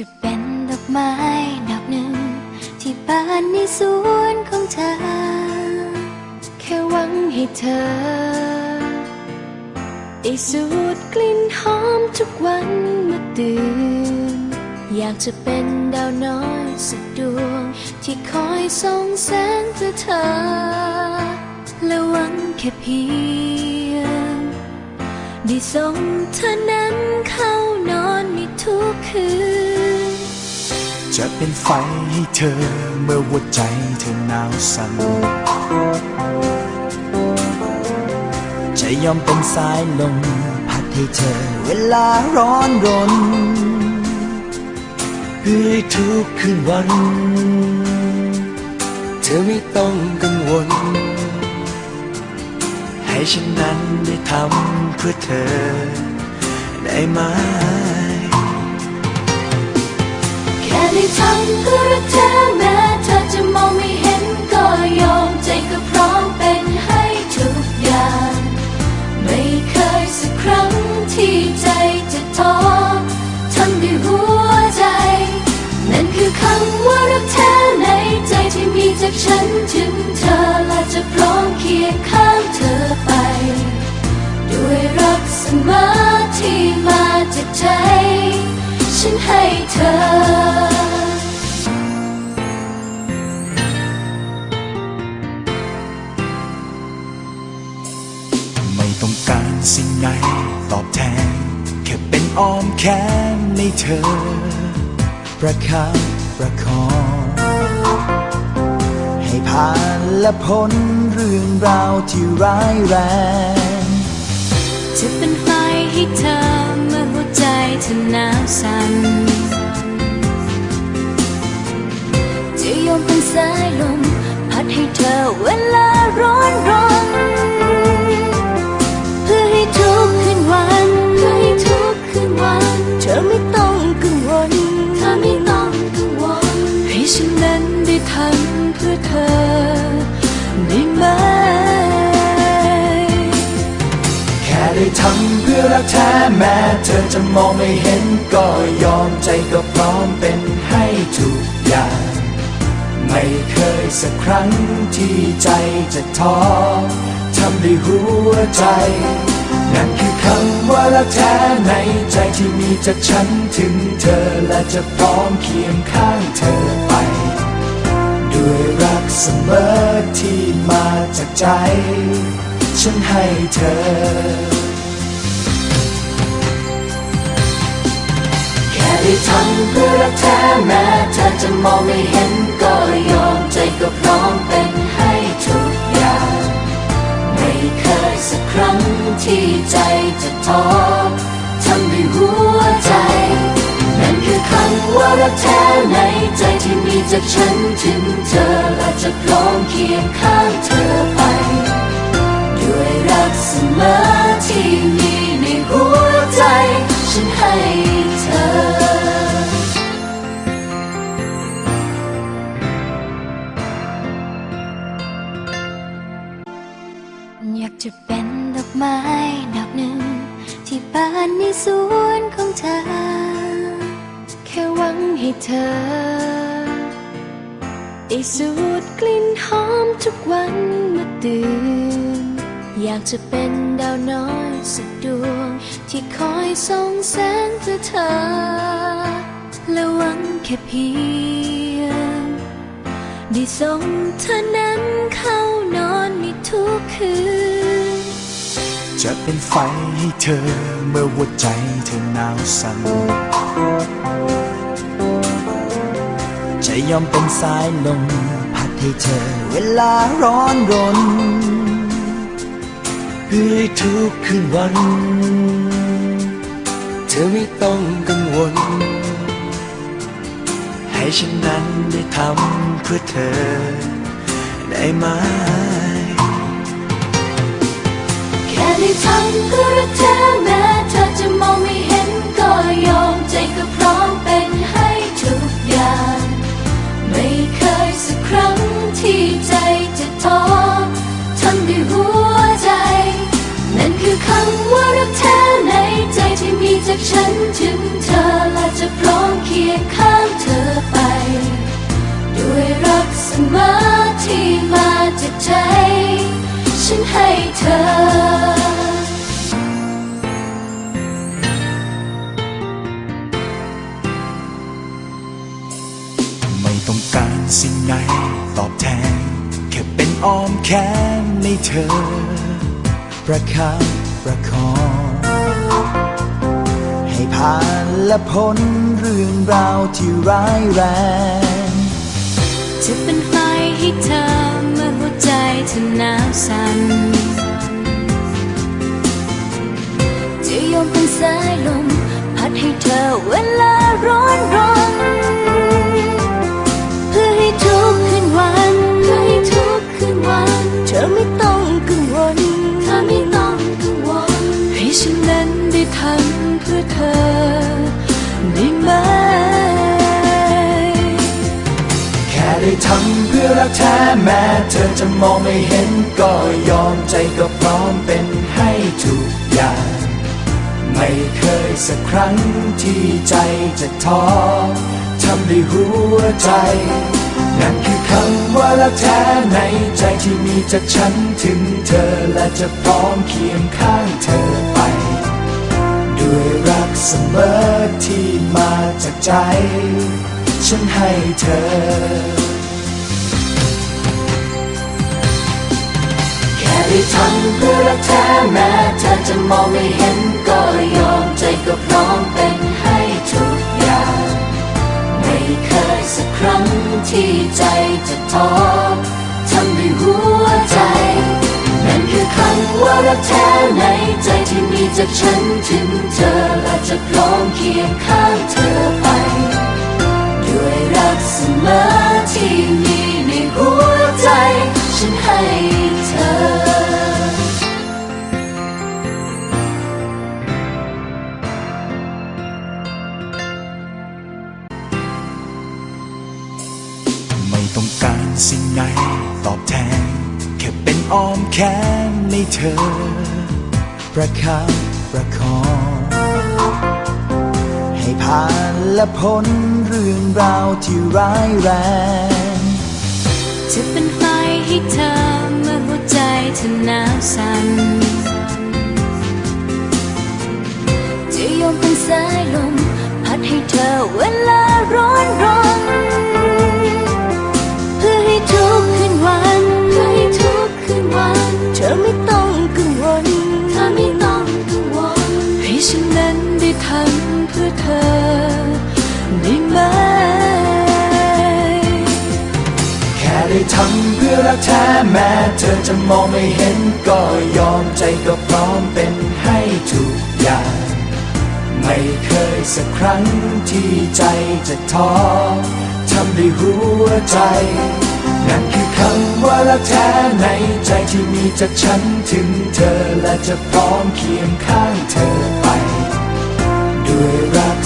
จะเป็นดอกไม้ดอกหนึ่ง ที่บานในสวนของเธอ แค่หวังให้เธอ ได้สูดกลิ่นหอมทุกวันเมื่อตื่น อยากจะเป็นดาวน้อยสักดวง ที่คอยส่องแสงเพื่อเธอ และหวังแค่เพียง ได้ส่งเธอนั้นเข้านอนในทุกคืน จะเป็นไฟให้เธอเมื่อหัวใจเธอหนาวสั่นจะยอมเป็นสายลมพัดให้เธอเวลาร้อนรน เพื่อให้ทุกคืนวัน เธอไม่ต้องกังวล ให้ฉันนั้นได้ทำเพื่อเธอได้ไหม ค่ได้ทำเพื่อรักเธอแม้เธอจะมองไม่เห็นก็ยอมใจก็พร้อมเป็นให้ทุกอย่าง ไม่เคยสักครั้งที่ใจจะท้อทำด้วยหัวใจ นั่นคือคำว่ารักแท้ในใจที่มีจากฉันถึงเธอและจะพร้อมเคียงข้างเธอไป ด้วยรักเสมอที่มาจากใจ ฉันให้เธอไม่ต้องการสิ่งไหนตอบแทน แค่เป็นอ้อมแขนในเธอ ประคับประคอง ให้ผ่านและพ้นเรื่องราวที่ร้ายแรง จะเป็นไฟให้เธอ หัวใจเธอหนาวสั่นจะยอมเป็นสายลม พัดให้เธอเวลา พื่อรักแท้แม้เธอจะมองไม่เห็นก็ยอมใจก็พร้อมเป็นให้ทุกอย่าง ไม่เคยสักครั้งที่ใจจะท้อทำด้วยหัวใจ นั่นคือคำว่ารักแท้ในใจที่มีจากฉันถึงเธอและจะพร้อมเคียงข้างเธอไป ด้วยรักเสมอที่มาจากใจ ฉันให้เธอ จะมองไม่เห็นก็ยอมใจก็พร้อมเป็นให้ทุกอย่าง ไม่เคยสักครั้งที่ใจจะท้อทำด้วยหัวใจ นั่นคือคำว่ารักแท้ในใจที่มีจากฉันถึงเธอและจะพร้อมเคียงข้าง ได้สูดกลิ่นหอมทุกวันมื่อตื่น อยากจะเป็นดาวน้อยสักดวง ที่คอยส่องแสงเพื่อเธอ และหวังแค่เพียง ได้ส่งเธอนั้นเข้านอนในทุกคืน จะเป็นไฟให้เธอเมื่อหัวใจเธอหนาวสั่น จะยอมเป็นสายลมพัดให้เธอเวลาร้อนรนเพื่อให้ทุกคืนวัน เธอไม่ต้องกังวล ให้ฉันนั้นได้ทำเพื่อเธอได้ไหมแค่ได้ทำเพื่อรักเธอแม้เธอากฉันถึงเธอและจะพร้อมเคียงข้างเธอไป ด้วยรักเสมอที่มาจากใจ ฉันให้เธอต้องการสิ่งไหนตอบแทน แค่เป็นอ้อมแขนในเธอ ประคับประคอง ผ่านและพ้นเรื่องราวที่ร้ายแรง จะเป็นไฟให้เธอเมื่อหัวใจเธอหนาวสั่นจะยอมเป็นสายลม พัดให้เธอเวลาร้อนรนเพื่อให้ทุกคืนวันเพื่อให้ทุกคืนวัน เธอไม่ต้องกังวลเธอไม่ต้องกังวลให้ฉันนั้นได้ทำ เพื่อเธอได้ไหม แค่ได้ทำเพื่อรักแท้แม้เธอจะมองไม่เห็นก็ยอมใจก็พร้อมเป็นให้ทุกอย่าง ไม่เคยสักครั้งที่ใจจะท้อทำด้วยหัวใจ นั่นคือคำว่ารักแท้ในใจที่มีจากฉันถึงเธอและจะพร้อมเคียงข้างเธอ ด้วยรักเสมอที่มาจากใจ ฉันให้เธอ แค่ได้ทำเพื่อรักแท้แม้เธอจะมองไม่เห็นก็ยอมใจก็พร้อมเป็นให้ทุกอย่าง ไม่เคยสักครั้งที่ใจจะท้อ รักแท้ในใจที่มีจากฉันถึงเธอและจะพร้อมเคียงข้างเธอไป ด้วยรักเสมอที่มีในหัวใจ ฉันให้เธอไม่ต้องการสิ่งไหนตอบแทน อ้อมแขนในเธอ ประคับประคอง ให้ผ่านและพ้นเรื่องราวที่ร้ายแรง จะเป็นไฟให้เธอเมื่อหัวใจเธอหนาวสั่นจะยอมเป็นสายลม พัดให้เธอเวลาร้อนรน เธอได้ไหม แค่ได้ทำเพื่อรักแท้แม้เธอจะมองไม่เห็นก็ยอมใจก็พร้อมเป็นให้ทุกอย่าง ไม่เคยสักครั้งที่ใจจะท้อทำด้วยหัวใจ นั่นคือคำว่ารักแท้ในใจที่มีจากฉันถึงเธอและจะพร้อมเคียงข้างเธอ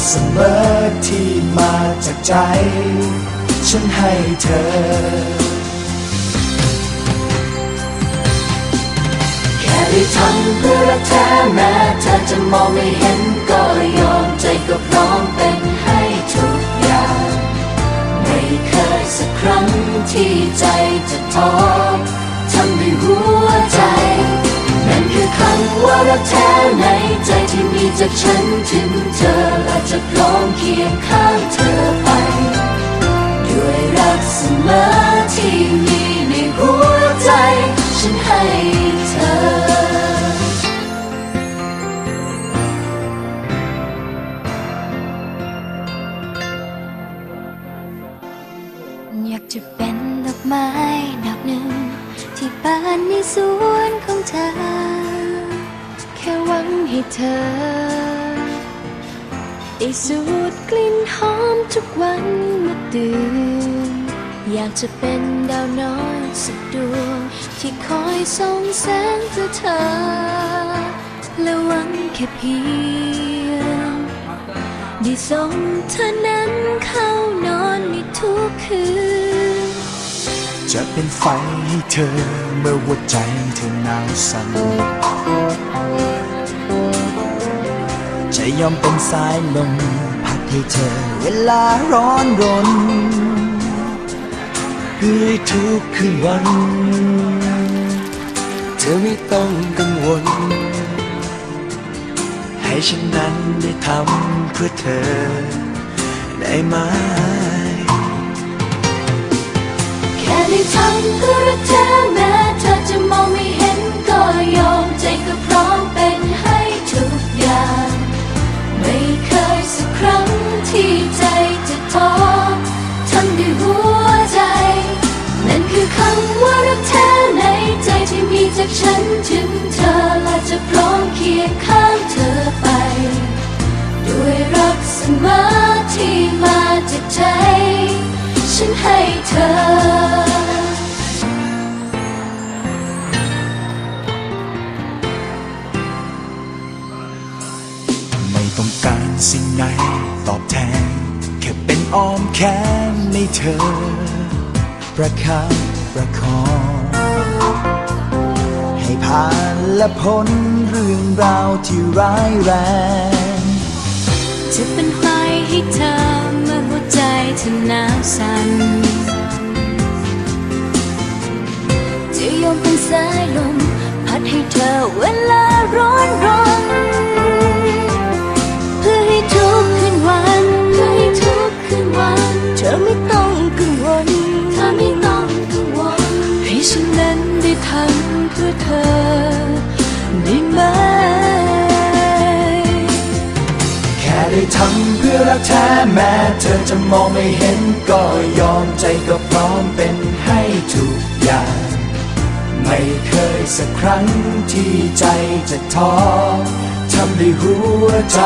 เสมอที่มาจากใจ ฉันให้เธอ แค่ได้ทำเพื่อรักแท้แม้เธอจะมองไม่เห็นก็ยอมใจก็พร้อมเป็นให้ทุกอย่าง ไม่เคยสักครั้งที่ใจจะท้อทำด้วยหัวใจ นั่นคือคำว่ารักแท้ในใจที่มีจากฉันถึงเธอและจะพร้อมเคียงข้างเธอไป ด้วยรักเสมอที่มีในหัวใจ ฉันให้เธออยากจะเป็นดอกไม้ ที่านในสวนของเธอ แค่หวังให้เธอ ได้สูดกลิ่นหอมทุกวันเมื่อตื่น อยากจะเป็นดาวน้อยสักดวง ที่คอยส่องแสงเพื่อเธอ และหวังแค่เพียงได้ส่งเธอนั้นเข้านอนในทุกคืน จะเป็นไฟให้เธอเมื่อหัวใจเธอหนาวสั่นจะยอมเป็นสายลมพัดให้เธอเวลาร้อนรนเพื่อทุกคืนวัน เธอไม่ต้องกังวล ให้ฉันนั้นได้ทำเพื่อเธอได้ไหม แค่ได้ทำก็รักเธอแม้เธอจะมองไม่เห็นก็ยอมใจก็พร้อมเป็นให้ทุกอย่าง ไม่เคยสักครั้งที่ใจจะท้อทำด้วยหัวใจ นั่นคือคำว่ารักเธอในใจที่มีจากฉันถึงเธอ ฉันให้เธอไม่ต้องการสิ่งไหนตอบแทน แค่เป็นอ้อมแขนในเธอ ประคับประคอง ให้ผ่านและพ้นเรื่องราวที่ร้ายแรง จะเป็นไฟให้เธอ จเธอหนาวสั่นจะยอมเป็นสายลม พัดให้เธอเวลาร้อนรนเพื่อให้ทุกขึ้นวัน ธอจะมองไม่เห็นก็ยอมใจก็พร้อมเป็นให้ทุกอย่าง ไม่เคยสักครั้งที่ใจจะท้อทำด้วยหัวใจ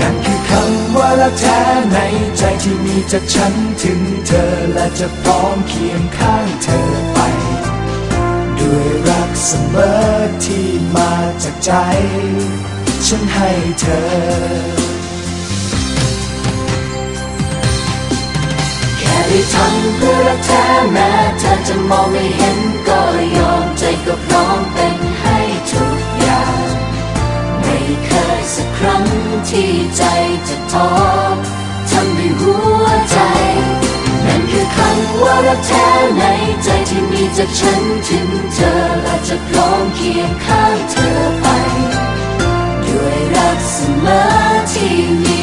นั่นคือคำว่ารักแท้ในใจที่มีจากฉันถึงเธอและจะพร้อมเคียงข้างเธอไป ด้วยรักเสมอที่มาจากใจ ฉันให้เธอ ที่ทำเพื่อรักแท้แม้เธอจะมองไม่เห็นก็ยอมใจก็พร้อมเป็นให้ทุกอย่าง ไม่เคยสักครั้งที่ใจจะท้อทำด้วยหัวใจ นั่นคือคำว่ารักแท้ในใจที่มีจากฉันถึงเธอและจะพร้อมเคียงข้างเธอไป ด้วยรักเสมอที่มี